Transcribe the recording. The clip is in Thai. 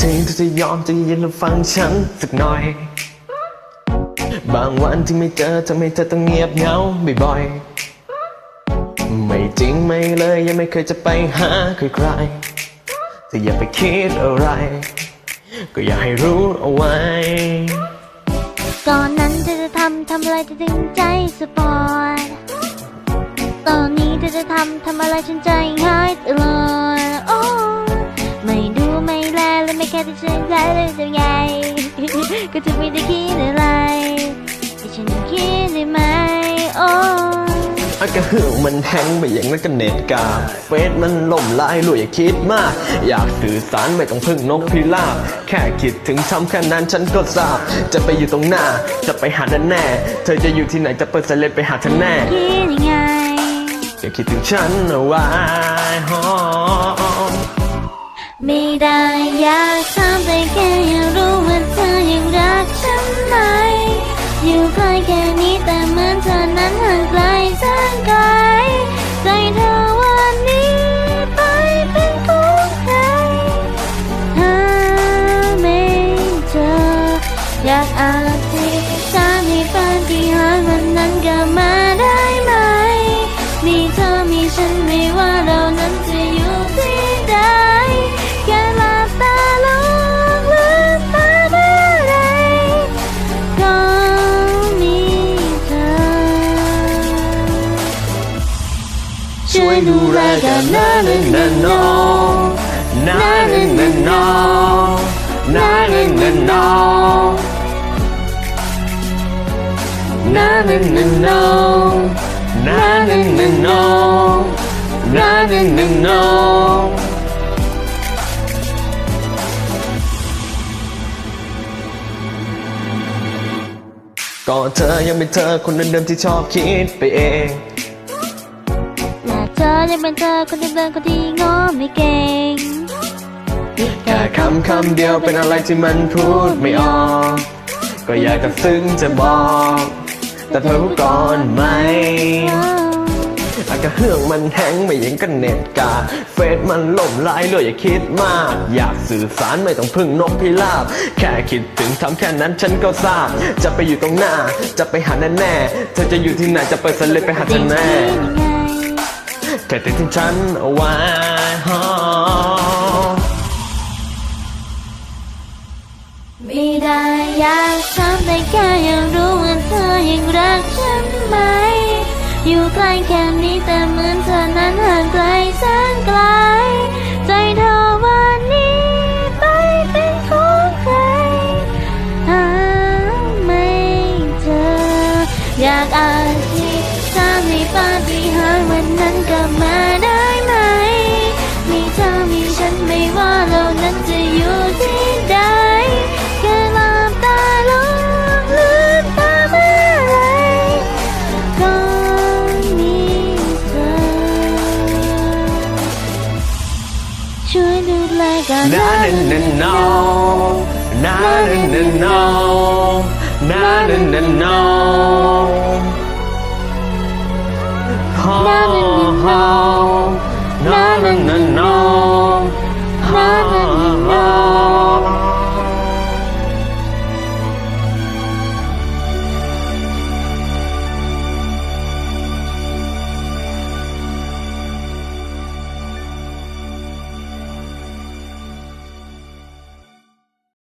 ทีเธอจะยอมใจะยินและฟังฉันสักหน่อย บางวันที่ไม่เจอทำให้เธอต้องเงียบเหงาบ่อยๆ ไม่จริงไม่เลยยังไม่เคยจะไปหาใครๆแต่อย่าไปคิดอะไร ก็อยากให้รู้เอาไว้ก่อนนั้นเธอจะทำทำอะไรจะถึงใจสปอร์ตตอนนี้เธอจะทำทำอะไรฉันใจหาย ที่ฉันแลเลยจะใหญ่ก็จะไม่ได้คิดอะไรที่ฉันคิดได้ไหมโอ้อากระหึ่งมันแห้งไปอย่างนั้นก็เน็ตกาเฟซมันล่มลายรวยอย่าคิดมาก อยากสื่อสารไม่ต้องพึ่งนกพิราบแค่คิดถึงทำแค่นั้นฉันก็ทราบ จะไปอยู่ตรงหน้า จะไปหาแน่แน่ๆเธอจะอยู่ที่ไหนจะเปิดสเลดไปหาเธอแน่คิดยังไงอย่าคิดถึงฉันเอาไว้ฮอ ไม่ได้อยากทำแต่แค่อยากรู้ว่าเธอยังรักฉันไหม อยู่ใกล้แค่นี้แต่เหมือนเธอนั้นห่างไกลแสนไกลใจเธอวันนี้ไปเป็นของใครหาไม่เจอ อยากอธิษฐานให้ปาฏิหายวันนั้นกลับมาได้ไหม มีเธอมีฉันไม่ว่า ดูแลกันนะนะนะน้องนะนะนะน้องนะนะนะน้องนะนะนะน้องนะนะนะน้องนะนะนะน้องก็เธอยังเป็นเธอคนเดิมๆที่ชอบคิดไปเอง และเธอยังเป็นเธอคนเดิมๆคนที่งอไม่เก่งแค่คำคำเดียวเป็นอะไรที่มันพูดไม่ออก ก็อยากจะซึ้งจะบอก แต่เธอรู้ก่อนไหมอากระเฮืองมันแห้งไม่ยังกันเน็ตกา เฟซมันล่มลายเลยอย่าคิดมาก อยากสื่อสารไม่ต้องพึ่งนกพิราบ แค่คิดถึงทำแค่นั้นฉันก็ทราบ จะไปอยู่ตรงหน้า จะไปหาแน่แน่ๆเธอจะอยู่ที่ไหนจะเปิดสลิปไปหาเธอแน่ แค่ติดถึงฉันเอาไว้ไม่ได้อยากทำแต่แค่อยากรู้ว่าเธอยังรักฉันไหม อยู่ใกล้แค่นี้แต่เหมือนเธอนั้นห่างไกลแสนไกล ใจเธอวันนี้ไปเป็นของใครหาไม่เจออยากอธิ นนั้นกลับมาได้ไหม มีเธอมีฉันไม่ว่าเรานั้นจะอยู่ที่ใดแค่หลับตาลงลืมตาเมื่อไรก็มีเธอ ช่วยดูแลกัน Na na na no, na na na no, na na na no. Now that we.